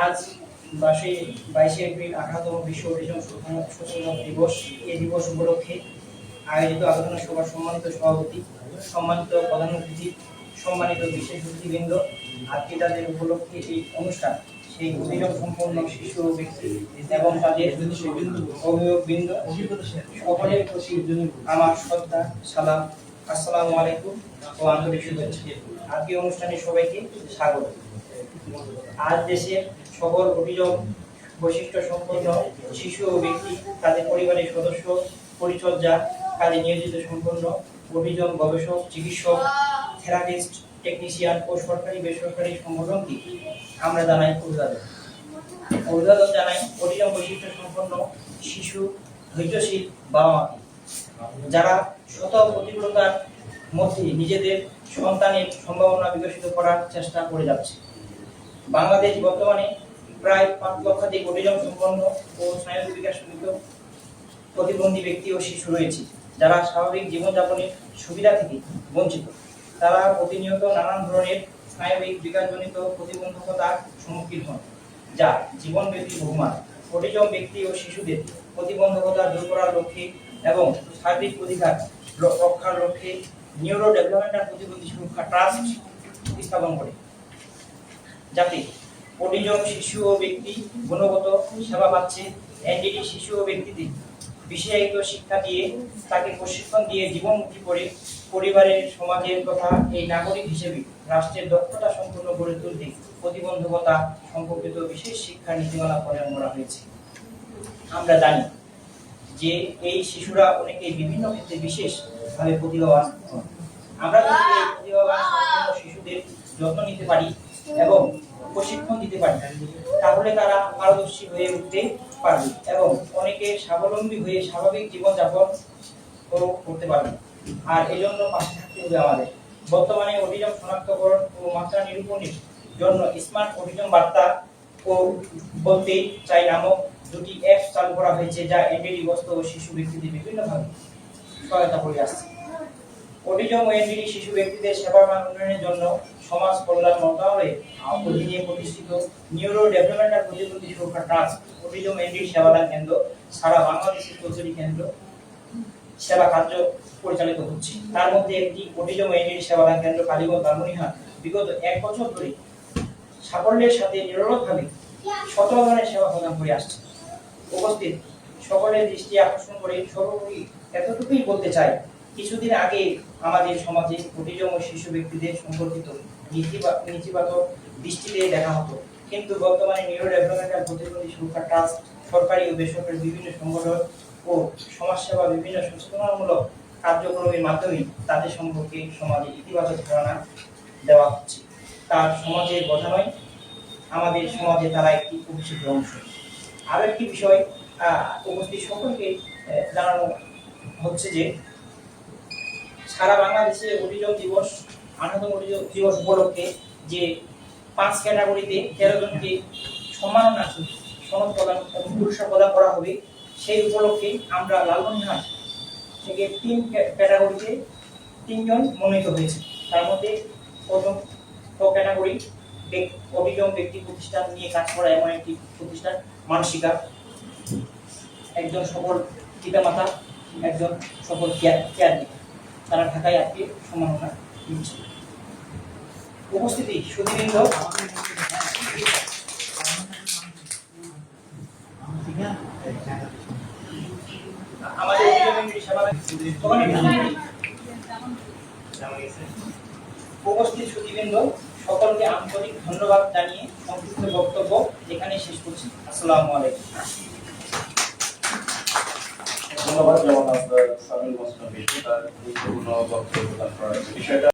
আজ বাসে বাইশে এপ্রিল আঠারোতম বিশ্ব অটিজম সচেতন দিবস, এই দিবস উপলক্ষে আয়োজিত আলোচনা সভার সম্মানিত সভাপতি, সম্মানিত প্রধান অতিথি, সম্মানিত বিশেষ অতিথিবৃন্দ, আত্মীয়তাদের উপলক্ষে এই অনুষ্ঠান, সেই অভিযোগ সম্পন্ন শিশু ব্যক্তি এবং তাদের অভিভাবকবৃন্দ, সকলের প্রতি আমার শ্রদ্ধা, সালাম, আসসালামু আলাইকুম ও আন্তরিক শুভেচ্ছা। আজকে অনুষ্ঠানে সবাইকে স্বাগত। আজ দেশের সকল অভিযোগ, বৈশিষ্ট্য সম্পন্ন শিশু ও ব্যক্তি, তাদের পরিবারের সদস্য, পরিচর্যা, কাজে নিয়োজিত সম্পন্ন অভিযোগ গবেষক, চিকিৎসক, থেরাপিস্ট, টেকনিশিয়ান ও সরকারি বেসরকারি সংগঠনকে আমরা জানাই অভিবাদন। অভিবাদন জানাই অভিযোগ বৈশিষ্ট্য সম্পন্ন শিশু, ধৈর্যশীল বাবা মাকে যারা শত প্রতিকূলতার মধ্যে নিজেদের সন্তানের সম্ভাবনা বিকশিত করার চেষ্টা করে যাচ্ছে। বাংলাদেশ বর্তমানে প্রায় পাঁচ লক্ষাধিক অভিযোগ সম্পন্ন ও স্নায়ু বিকাশ প্রতিবন্ধী ব্যক্তি ও শিশু রয়েছে। যারা স্বাভাবিক জীবনযাপনের সুবিধা থেকে বঞ্চিত। তারা প্রতিনিয়ত নানান ধরনের স্নায়বিক বিকাশজনিত প্রতিবন্ধকতার সম্মুখীন হন, যা জীবনব্যাপী বহুমান অটিজম ব্যক্তি ও শিশুদের প্রতিবন্ধকতা দূর করার লক্ষ্যে এবং সার্বিক অধিকার রক্ষার লক্ষ্যে নিউরো ডেভেলপমেন্টাল প্রতিবন্ধী সুরক্ষা ট্রাস্ট স্থাপন করে। যাতে প্রতিজন শিশু ও ব্যক্তি গুণগত সেবা পাচ্ছে। এনডিডি শিশু ও ব্যক্তিদের বিষয়ায়িত শিক্ষা দিয়ে তাকে প্রশিক্ষণ দিয়ে জীবনমুখী করে পরিবারের, সমাজের তথা এই নাগরিক হিসেবে রাষ্ট্রের দক্ষতা সম্পূর্ণ গড়ে তুলতে প্রতিবন্ধকতা সম্পর্কিত বিশেষ শিক্ষা নীতিমালা প্রণয়ন করা হয়েছে। আমরা জানি যে এই শিশুরা অনেকে বিভিন্ন ক্ষেত্রে বিশেষভাবে প্রতিভাবান। আমরা যদি এই প্রতিভাবান শিশুদের যত্ন নিতে পারি এবং প্রশিক্ষণ দিতে পারি তাহলে তারা পারদর্শী হয়ে উঠতে পারবে এবং অনেকে স্বাবলম্বী হয়ে স্বাভাবিক জীবনযাপন করতে পারবে। আর এই জন্য পাশে থাকতে হবে আমাদের। বর্তমানে অভিযোগ শনাক্তকরণ ও মাত্রা নিরূপণের জন্য স্মার্ট অভিযোগ বার্তা ও বলতে চাই নামক দুটি অ্যাপ চালু করা হয়েছে, যা গ্রস্ত ও শিশু ব্যক্তিদের বিভিন্নভাবে সহায়তা করে আসছে। অটিজম ও এনডিডি শিশু ব্যক্তিদের সেবার মান উন্নয়নের জন্য সমাজ কল্যাণ মন্ত্রণালয়ের অধীনে প্রতিষ্ঠিত নিউরো ডেভেলপমেন্টাল প্রতিবন্ধী সুরক্ষা ট্রাস্ট অটিজম এনডিডি সেবাদান কেন্দ্র, সারা বাংলাদেশের চৌধুরী কেন্দ্র সেবা কার্য পরিচালিত হচ্ছে। তার মধ্যে একটি অটিজম ও এনডিডি সেবাদান কেন্দ্র কালীগঞ্জ লালমনিহাট বিগত এক বছর ধরে সাফল্যের সাথে নিরলসভাবে শত ধরনের সেবা প্রদান করে আসছে। উপস্থিত সকলের দৃষ্টি আকর্ষণ করে সর্বোপরি এতটুকুই বলতে চাই কিছুদিন আগে আমাদের সমাজে অটিজম শিশু ব্যক্তিদের সম্পর্কিত নীতিবা- নেতিবাচক দৃষ্টিতে দেখা হতো। কিন্তু বর্তমানে নিউরো ডেভেলপমেন্টাল প্রতিবন্ধী সুরক্ষা ট্রাস্ট সরকারি ও বেসরকারি বিভিন্ন সংগঠন ও সমাজসেবা বিভিন্ন সচেতনতামূলক কার্যক্রমের মাধ্যমে তাদের সম্পর্কে সমাজে ইতিবাচক ধারণা দেওয়া হচ্ছে। তার সমাজের কথা নয়, আমাদের সমাজে তারা একটি অভিষেকের অংশ। আরও একটি বিষয় উপস্থিত সকলকে জানানো হচ্ছে যে সারা বাংলাদেশে অভিযোগ দিবস আঠারোতম অভিযোগ দিবস উপলক্ষে যে পাঁচ ক্যাটাগরিতে তেরো জনকে সম্মাননা সনদ প্রদান এবং পুরস্কার প্রদান করা হবে। সেই উপলক্ষে আমরা লালমনিরহাট থেকে তিন ক্যাটাগরিতে তিনজন মনোনীত হয়েছে। তার মধ্যে প্রথম ক্যাটাগরি অভিযোগ ব্যক্তি প্রতিষ্ঠান নিয়ে কাজ করা এমন একটি প্রতিষ্ঠান, মানসিকা। একজন সকল পিতামাতা, একজন সফল কেয়ার কেয়ার তারা ঢাকায় আজকে সম্মাননা দিচ্ছে। উপস্থিতি সুদীবৃন্দ আমাদের সকলকে আন্তরিক ধন্যবাদ জানিয়ে সংক্ষিপ্ত বক্তব্য এখানে শেষ করছি। আসসালামু আলাইকুম। ধন্যবাদ যেমন আপনার সামিল মোস্তফা তার গুরুত্বপূর্ণ বক্তব্য প্রদান করার বিষয়টা